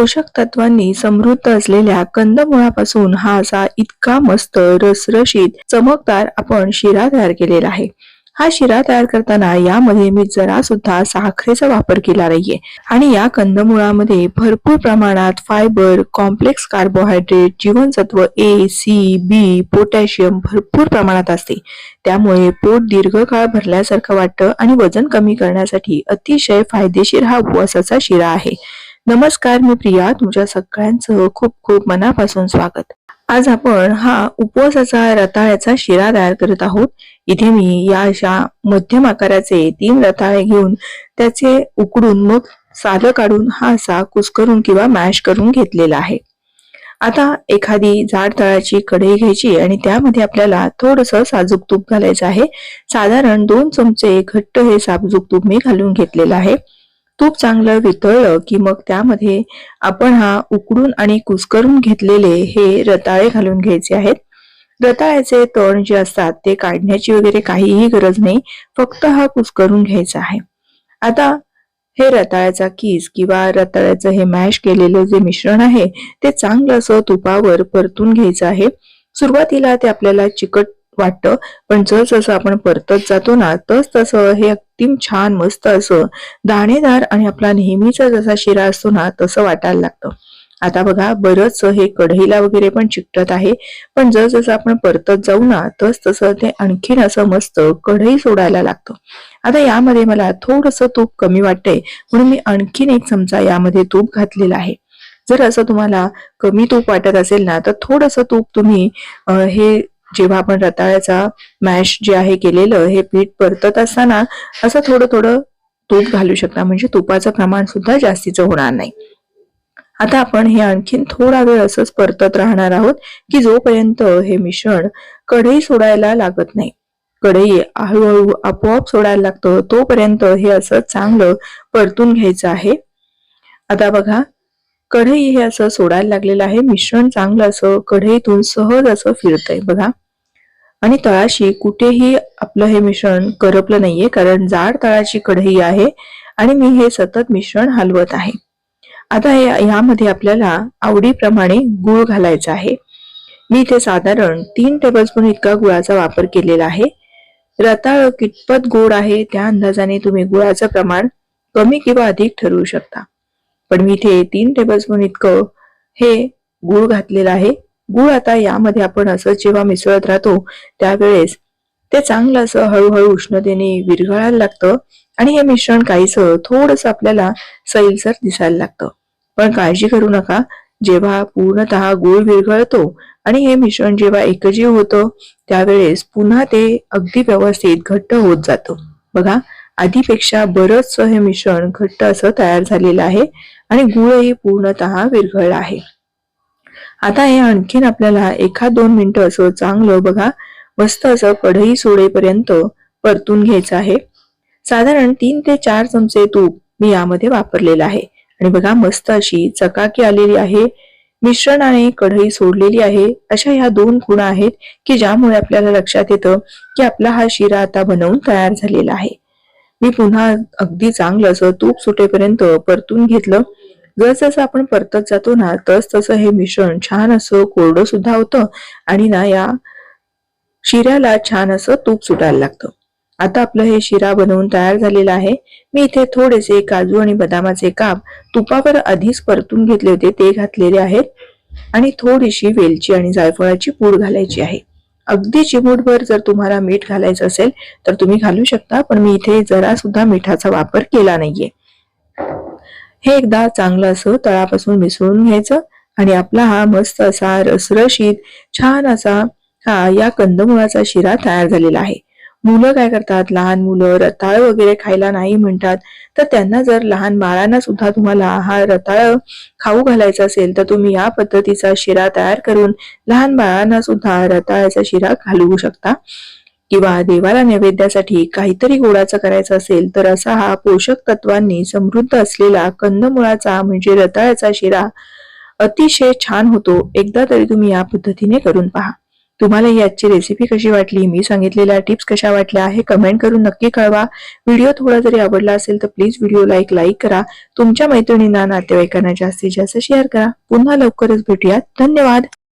पोषक तत्वांनी समृद्ध असलेल्या कंदमुळापासून हा असा इतका मस्त रसरशीत चमकदार आपण शिरा तयार केलेला आहे. हा शिरा तयार करताना यामध्ये मी जरा सुद्धा साखरेचा वापर केला नाहीये. आणि या कंदमुळामध्ये भरपूर प्रमाणात फायबर कॉम्प्लेक्स कार्बोहायड्रेट जीवनसत्व ए सी बी पोटॅशियम भरपूर प्रमाणात असते. त्यामुळे पोट दीर्घकाळ भरल्यासारखं वाटतं आणि वजन कमी करण्यासाठी अतिशय फायदेशीर हा उपवासाचा शिरा आहे. नमस्कार मी प्रिया. तुमच्या सगळ्यांचं खूप खूप मनापासून स्वागत. आज आपण हा उपवासाचा रताळ्याचा शिरा तयार करत आहोत. इथे मी या अशा मध्यम आकाराचे तीन रताळे घेऊन त्याचे उकडून मग सालं काढून हा असा कुस्करून किंवा मॅश करून घेतलेला आहे. आता एखादी जाड तळाची कढई घ्यायची आणि त्यामध्ये आपल्याला थोडस साजूक तूप घालायचं आहे. साधारण दोन चमचे घट्ट हे साजूक तूप मी घालून घेतलेलं आहे. तूप चांगलं वितळलं की मग त्यामध्ये आपण हा उकडून आणि कुस्करून घेतलेले हे रताळे घालून घ्यायचे आहेत. रताळ्याचे तण जे असतात ते काढण्याची वगैरे काहीही गरज नाही फक्त हा कुस्करून घ्यायचा आहे. आता हे रताळ्याचा किस किंवा रताळ्याचं हे मॅश केलेलं जे मिश्रण आहे ते चांगलं असं तुपावर परतून घ्यायचं आहे. सुरुवातीला ते आपल्याला चिकट वाटतं पण जसं आपण परतत जातो ना तस तसं हे अप्रतिम छान मस्त असं दाणेदार आणि आपला नेहमीचा जसा शिरा असतो ना तसं वाटायला लागतं. आता बघा बरंच हे कढईला वगैरे पण चिकटत आहे. पण जसं आपण परतत जाऊ ना तस तसं ते आणखीन असं मस्त कढई सोडायला लागतं. आता यामध्ये मला थोडस तूप कमी वाटतंय. म्हणून मी आणखीन एक चमचा यामध्ये तूप घातलेला आहे. जर असं तुम्हाला कमी तूप वाटत असेल ना तर थोडस तूप तुम्ही हे जेव्हा आपण रताळ्याचा मॅश जे आहे केलेलं हे पीठ परतत असताना असं थोडं थोडं तूप घालू शकता. म्हणजे तुपाचं प्रमाण सुद्धा जास्तीचं होणार नाही. आता आपण हे आणखीन थोडा वेळ असंच परतत राहणार आहोत की जोपर्यंत हे मिश्रण कढई सोडायला लागत नाही. कढई हळूहळू आपोआप सोडायला लागतं तोपर्यंत हे असं चांगलं परतून घ्यायचं आहे. आता बघा कढई हे असं सोडायला लागलेलं आहे. मिश्रण चांगलं असं कढईतून सहज असं फिरतंय बघा. आणि तळाशी कुठेही आपलं हे मिश्रण करपलं नाहीये कारण जाड तळाची कढई आहे आणि मी हे सतत मिश्रण हलवत आहे. आता यामध्ये आपल्याला आवडीप्रमाणे गुळ घालायचा आहे. मी इथे साधारण तीन टेबलस्पून इतका गुळाचा वापर केलेला आहे. रताळ कितपत गोड आहे त्या अंदाजाने तुम्ही गुळाचं प्रमाण कमी किंवा अधिक ठरवू शकता. पण मी इथे तीन टेबलस्पून इतकं हे गूळ घातलेलं आहे. गूळ आता यामध्ये आपण असं जेव्हा मिसळत राहतो त्यावेळेस ते चांगलं असं हळूहळू उष्णतेने विरघळायला लागतं आणि हे मिश्रण काहीच थोडस आपल्याला सैलसर दिसायला लागतं. पण काळजी करू नका जेव्हा पूर्णतः गूळ विरघळतो आणि हे मिश्रण जेव्हा एकजीव होतं त्यावेळेस पुन्हा ते अगदी व्यवस्थित घट्ट होत जातं. बघा आधीपेक्षा बरंच हे मिश्रण घट्ट असं तयार झालेलं आहे आणि गुळही पूर्णतः विरघळला आहे. आता हे आणखीन आपल्याला एखाद दोन मिनिटं असं चांगलं बघा मस्त असं कढई सोडेपर्यंत परतून घ्यायचं आहे. साधारण तीन ते चार चमचे तूप मी यामध्ये वापरलेलं आहे. आणि बघा मस्त अशी चकाकी आलेली आहे. मिश्रणाने कढई सोडलेली आहे. अशा ह्या दोन खुणा आहेत की ज्यामुळे आपल्याला लक्षात येतं की आपला हा शिरा आता बनवून तयार झालेला आहे. मी पुन्हा अगदी चांगलं असं तूप सुटेपर्यंत परतून घेतलं. जसं आपण परतत जातो ना तस तसं हे मिश्रण छान असं कोरडं सुद्धा होतं आणि ना या शिऱ्याला छान असं तूप सुटायला लागतं. आता आपलं हे शिरा बनवून तयार झालेलं आहे. मी इथे थोडेसे काजू आणि बदामाचे काप तुपावर आधीच परतून घेतले होते ते घातलेले आहेत. आणि थोडीशी वेलची आणि जायफळाची पूड घालायची आहे. अगदी चिमूटभर जर तुम्हाला मीठ घालायचं असेल तर तुम्ही घालू शकता पण मी इथे जरा सुद्धा मिठाचा वापर केला नाहीये. हे एकदा चांगलं असं तळापासून मिसळून घ्यायचं आणि आपला हा मस्त असा रसरशीत छान असा हा या कंदमुळाचा शिरा तयार झालेला आहे. मुलं काय करतात? लहान मुलं रताळ वगैरे खायला नाही म्हणतात. तर त्यांना जर लहान बाळांना सुद्धा तुम्हाला हा रताळ खाऊ घालायचा असेल तर तुम्ही या पद्धतीचा शिरा तयार करून लहान बाळांना सुद्धा रताळ्याचा शिरा घालवू शकता. किंवा देवाला नैवेद्यासाठी काहीतरी गोडाचं करायचं असेल तर असा हा पोषक तत्वांनी समृद्ध असलेला कंदमुळाचा म्हणजे रताळ्याचा शिरा अतिशय छान होतो. एकदा तरी तुम्ही या पद्धतीने करून पहा. तुम्हाला ही आजची रेसिपी कशी वाटली मी सांगितलेल्या टिप्स कशा वाटल्या हे कमेंट करून नक्की कळवा. व्हिडिओ थोडा जरी आवडला असेल तर प्लीज व्हिडिओला एक लाईक करा. तुमच्या मैत्रिणींना नातेवाईकांना जास्तीत जास्त शेअर करा. पुन्हा लवकरच भेटूयात. धन्यवाद!